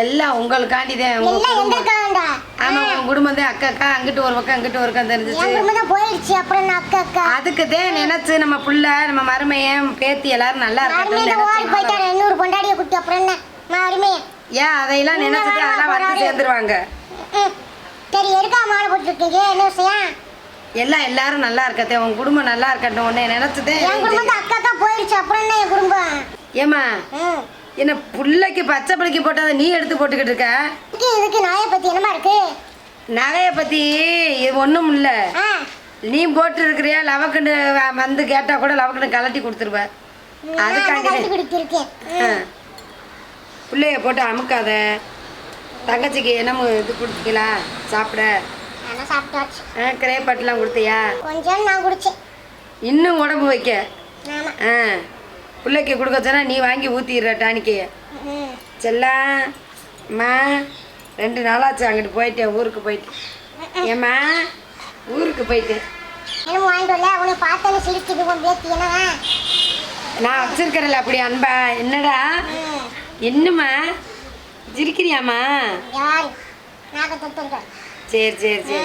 எல்லாம் உங்களுக்காண்டி தான் எல்லாம் எங்க குடும்பம் இருக்காங்கடா ஆமா உங்க குடும்பம் தான் அக்கா அக்கா அங்கிட்டு ஒரு பக்கம் அங்கிட்டு ஒரு பக்கம் என் தெரிஞ்சிச்சு. குடும்பம் தான் போயிடுச்சு அப்புறம் நான் அக்கா அக்கா. அதுக்கு தான் நினைச்சு நம்ம புள்ள நம்ம மருமையன் பேத்தி எல்லாரும் நல்லா இருக்கட்டும் ஓடி நினைச்சு போயிட்டாரு இன்னொரு பொண்டாடியை குட்டி அப்புறம் என்ன? ஏன் அதையெல்லாம் நினைச்சிட்டு அதெல்லாம் வந்து சேர்ந்துருவாங்க. சரி எதுக்கா மாலை போட்டுருக்கீங்க? என்ன விஷயம்? எல்லாம் எல்லாரும் நல்லா இருக்கத்தே உன் குடும்பம் நல்லா இருக்கட்டும் உன்னை நினைச்சுதே என் குடும்பம் அக்கா அக்கா போயிடுச்சு அப்புறம் என்ன என் குடும்பம்? ஏமா. என்ன புள்ளைக்கு பச்சை பிள்ளைக்கு போட்டதை நீ எடுத்து போட்டுக்கிட்டு இருக்க? இதுக்கு நாயை பத்தி என்னமா இருக்கு? நகையை பத்தி இது ஒன்றும் இல்லை. நீ போட்டு இருக்கிறியா லவக்குன்னு வந்து கேட்டா கூட லவக்குன்னு கலட்டி கொடுத்துருவ. ஆ. பிள்ளைய போட்டு அமுக்காத. தங்கச்சிக்கு என்ன இது கொடுத்தீங்களா? சாப்பிட. கிரேப்பட்டுலாம் கொடுத்தியா? கொஞ்சம் நான் குடிச்சேன். இன்னும் உடம்பு வைக்க. ஆ. பிள்ளைக்கு கொடுக்க சொன்னா நீ வாங்கி ஊற்றிடுற டானிக்கு. செல்லா அம்மா ரெண்டு நாளாச்சு அங்கிட்டு போயிட்டேன் ஊருக்கு போயிட்டேன் ஏம்மா ஊருக்கு போயிட்டேன் நான் வச்சிருக்கிறேன்ல அப்படி அன்பா. என்னடா. என்னம்மா? சிரிக்கிறியாம்மா? சரி சரி சரி.